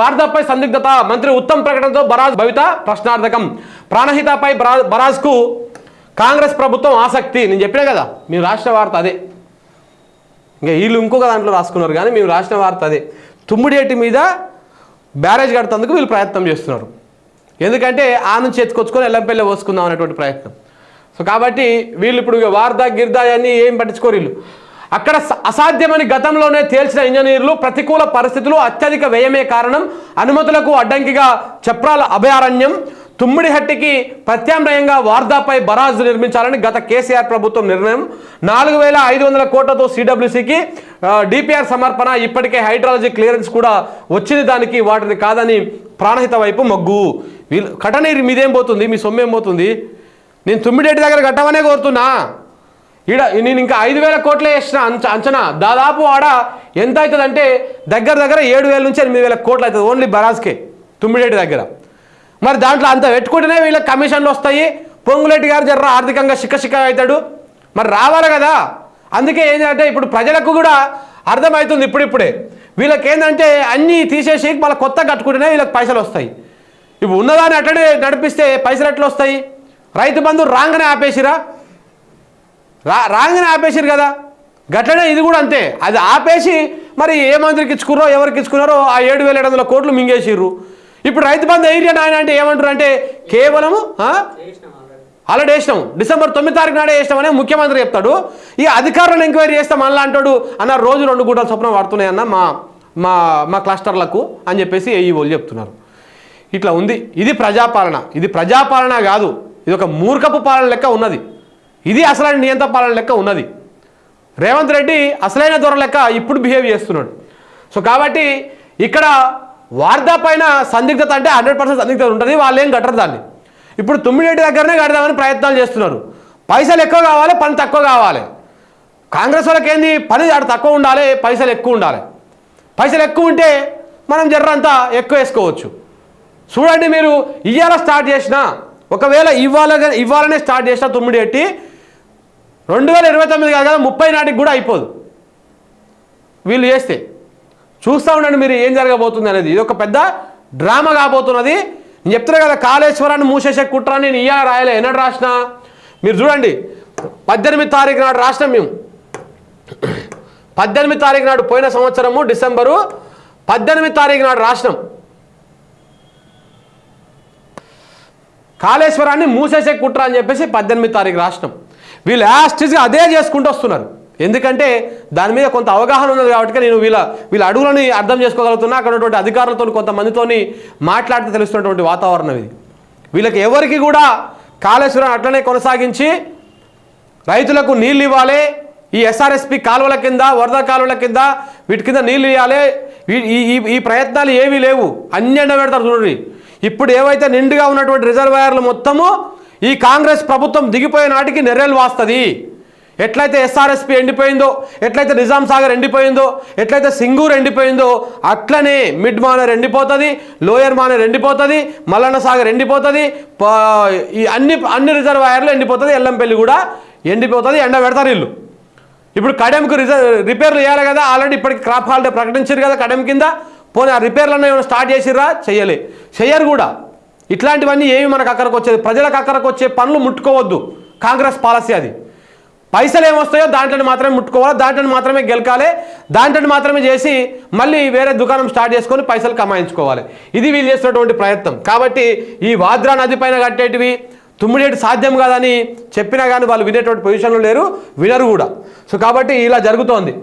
వార్దాపై సందిగ్ధత మంత్రి ఉత్తమ్ ప్రకటనతో బరాజ్ భవిత ప్రశ్నార్థకం. ప్రాణహితపై బరాజ్ బరాజ్కు కాంగ్రెస్ ప్రభుత్వం ఆసక్తి. నేను చెప్పినా కదా మీరు రాష్ట్ర వార్త అదే. ఇంకా వీళ్ళు ఇంకొక దాంట్లో రాసుకున్నారు కానీ మేము రాసిన వార్త అదే. తుమ్మిడేటి మీద బ్యారేజ్ కడతందుకు వీళ్ళు ప్రయత్నం చేస్తున్నారు. ఎందుకంటే ఆ నుంచి ఎత్తుకొచ్చుకొని ఎల్లంపల్లి పోసుకుందాం అనేటువంటి ప్రయత్నం. సో కాబట్టి వీళ్ళు ఇప్పుడు వార్దా గిర్దా అన్నీ ఏం పట్టించుకోరు వీళ్ళు. అక్కడ అసాధ్యమని గతంలోనే తేల్చిన ఇంజనీర్లు ప్రతికూల పరిస్థితులు అత్యధిక వ్యయమే కారణం. అనుమతులకు అడ్డంకిగా చప్రాల అభయారణ్యం. తుమ్మిడిహట్టికి ప్రత్యామ్నాయంగా వార్దాపై బరాజ్ నిర్మించాలని గత కేసీఆర్ ప్రభుత్వం నిర్ణయం. నాలుగు వేల ఐదు వందల కోట్లతో సిడబ్ల్యూసికి డిపిఆర్ సమర్పణ ఇప్పటికే హైడ్రాలజీ క్లియరెన్స్ కూడా వచ్చింది దానికి వాటిని కాదని ప్రాణహిత వైపు మొగ్గు. వీళ్ళు కటనీరు మీదేం పోతుంది? మీ సొమ్మేం పోతుంది? నేను తుమ్మిడేటి దగ్గర కట్టమనే కోరుతున్నా. ఈడ నేను ఇంకా ఐదు వేల కోట్లే వేసిన అంచ అంచనా. దాదాపు ఆడ ఎంత అవుతుంది అంటే దగ్గర దగ్గర ఏడు వేల నుంచి ఎనిమిది వేల కోట్లు అవుతుంది ఓన్లీ బరాజ్కే తుమ్మిడేటి దగ్గర. మరి దాంట్లో అంత పెట్టుకుంటేనే వీళ్ళకి కమిషన్లు వస్తాయి. పొంగులేటి గారు జర్ర ఆర్థికంగా శిక్క అవుతాడు. మరి రావాలి కదా. అందుకే ఏంటంటే ఇప్పుడు ప్రజలకు కూడా అర్థమవుతుంది ఇప్పుడిప్పుడే. వీళ్ళకి ఏంటంటే అన్నీ తీసేసి మళ్ళీ కొత్త కట్టుకుంటేనే వీళ్ళకి పైసలు వస్తాయి. ఇప్పుడు ఉన్నదాన్ని అట్లనే నడిపిస్తే పైసలు ఎట్లా వస్తాయి? రైతు బంధు రాగానే ఆపేసిరా? రా రాగానే ఆపేసిరు కదా. గట్లనే ఇది కూడా అంతే. అది ఆపేసి మరి ఏ మంత్రికి ఇచ్చుకున్నారో ఎవరికి ఇచ్చుకున్నారో ఆ ఏడు వేల ఏడు వందల కోట్లు మింగేసిర్రు. ఇప్పుడు రైతు బంధు ఏరియా నాయన అంటే ఏమంటారు అంటే కేవలము ఆ? ఆల్రెడీ వేసినాం. డిసెంబర్ తొమ్మిది తారీఖు నాడే వేసినామని ముఖ్యమంత్రి చెప్తాడు. ఈ అధికారులను ఎంక్వైరీ చేస్తాం మళ్ళీ అంటాడు అన్న రోజు రెండు గుంటల చొప్పున పడుతున్నాయన్న మా మా మా క్లస్టర్లకు అని చెప్పేసి ఏఈఓలు చెప్తున్నారు. ఇట్లా ఉంది. ఇది ప్రజాపాలన. ఇది ప్రజాపాలన కాదు. ఇది ఒక మూర్ఖపు పాలన లెక్క ఉన్నది. ఇది అసలైన నియంత్ర పాలన లెక్క ఉన్నది. రేవంత్ రెడ్డి అసలైన దొర లెక్క ఇప్పుడు బిహేవ్ చేస్తున్నాడు. సో కాబట్టి ఇక్కడ వార్దా పైన సందిగ్ధత అంటే హండ్రెడ్ పర్సెంట్ సందిగ్ధత ఉంటుంది వాళ్ళు ఏం కట్టరు దాన్ని. ఇప్పుడు తుమ్మిడేటి దగ్గరనే కడదామని ప్రయత్నాలు చేస్తున్నారు. పైసలు ఎక్కువ కావాలి పని తక్కువ కావాలి. కాంగ్రెస్ వాళ్ళకి ఏంది? పని ఆడ తక్కువ ఉండాలి పైసలు ఎక్కువ ఉండాలి. పైసలు ఎక్కువ ఉంటే మనం జర్రంతా ఎక్కువ వేసుకోవచ్చు. చూడండి మీరు ఇవాళ స్టార్ట్ చేసిన ఒకవేళ ఇవాళ ఇవ్వాలనే స్టార్ట్ చేసిన తొమ్మిది ఎట్టి రెండు వేల ఇరవై తొమ్మిది కాదు కదా ముప్పై నాటికి కూడా అయిపోదు. వీళ్ళు చేస్తే. చూస్తూ ఉండండి మీరు ఏం జరగబోతుంది అనేది. ఇది ఒక పెద్ద డ్రామా కాబోతున్నది. నేను చెప్తున్నా కదా కాళేశ్వరాన్ని మూసేసే కుట్ర నేను ఇయ్యాల రాయలే. ఎన్నడు రాసిన? మీరు చూడండి పద్దెనిమిది తారీఖు నాడు రాసినాం మేము. పద్దెనిమిది తారీఖు నాడు పోయిన సంవత్సరము డిసెంబరు పద్దెనిమిది తారీఖు నాడు రాసినాం. కాళేశ్వరాన్ని మూసేసే కుట్ర అని చెప్పేసి పద్దెనిమిది తారీఖు రాసినాం. వీళ్ళు యాస్టిస్గా అదే చేసుకుంటూ వస్తున్నారు. ఎందుకంటే దాని మీద కొంత అవగాహన ఉన్నది కాబట్టి నేను వీళ్ళ వీళ్ళ అడుగులని అర్థం చేసుకోగలుగుతున్నా. అక్కడ ఉన్నటువంటి అధికారులతో కొంతమందితోని మాట్లాడితే తెలుస్తున్నటువంటి వాతావరణం ఇది. వీళ్ళకి ఎవరికి కూడా కాళేశ్వరం అట్లనే కొనసాగించి రైతులకు నీళ్ళు ఇవ్వాలి. ఈ ఎస్ఆర్ఎస్పి కాలువల కింద వరద కాలువల కింద వీటి కింద నీళ్ళు ఇవ్వాలి. ఈ- ఈ ప్రయత్నాలు ఏమీ లేవు. అన్ని ఎండ పెడతారు చూడండి. ఇప్పుడు ఏవైతే నిండుగా ఉన్నటువంటి రిజర్వాయర్లు మొత్తము ఈ కాంగ్రెస్ ప్రభుత్వం దిగిపోయే నాటికి నెర్రెలు వాస్తుంది. ఎట్లయితే ఎస్ఆర్ఎస్పి ఎండిపోయిందో ఎట్లయితే నిజాం సాగర్ ఎండిపోయిందో ఎట్లయితే సింగూర్ ఎండిపోయిందో అట్లనే మిడ్ మానర్ ఎండిపోతుంది లోయర్ మానర్ ఎండిపోతుంది మల్లన్న సాగర్ ఎండిపోతుంది ఈ అన్ని అన్ని రిజర్వాయర్లు ఎండిపోతుంది ఎల్లంపల్లి కూడా ఎండిపోతుంది ఎండ పెడతారు వీళ్ళు. ఇప్పుడు కడెంకు రిజర్ రిపేర్లు చేయాలి కదా ఆల్రెడీ ఇప్పటికి క్రాప్ హాలిడే ప్రకటించారు కదా కడెం కింద పోనీ ఆ రిపేర్లను ఏమైనా స్టార్ట్ చేసిర్రా? చెయ్యలే. చెయ్యరు కూడా. ఇట్లాంటివన్నీ ఏమి మనకు అక్కడికి వచ్చేది? ప్రజలకు అక్కడికి వచ్చే పనులు ముట్టుకోవద్దు. కాంగ్రెస్ పాలసీ అది. పైసలు ఏమొస్తాయో దాంట్లో మాత్రమే ముట్టుకోవాలి దాంట్లో మాత్రమే గెలకాలి దాంట్లో మాత్రమే చేసి మళ్ళీ వేరే దుకాణం స్టార్ట్ చేసుకొని పైసలు కమాయించుకోవాలి. ఇది వీళ్ళు చేసినటువంటి ప్రయత్నం. కాబట్టి ఈ వాద్రా నది పైన కట్టేటివి తుమ్మిడేటి సాధ్యం కాదని చెప్పినా కానీ వాళ్ళు వినేటువంటి పొజిషన్లో లేరు వినరు కూడా. సో కాబట్టి ఇలా జరుగుతోంది.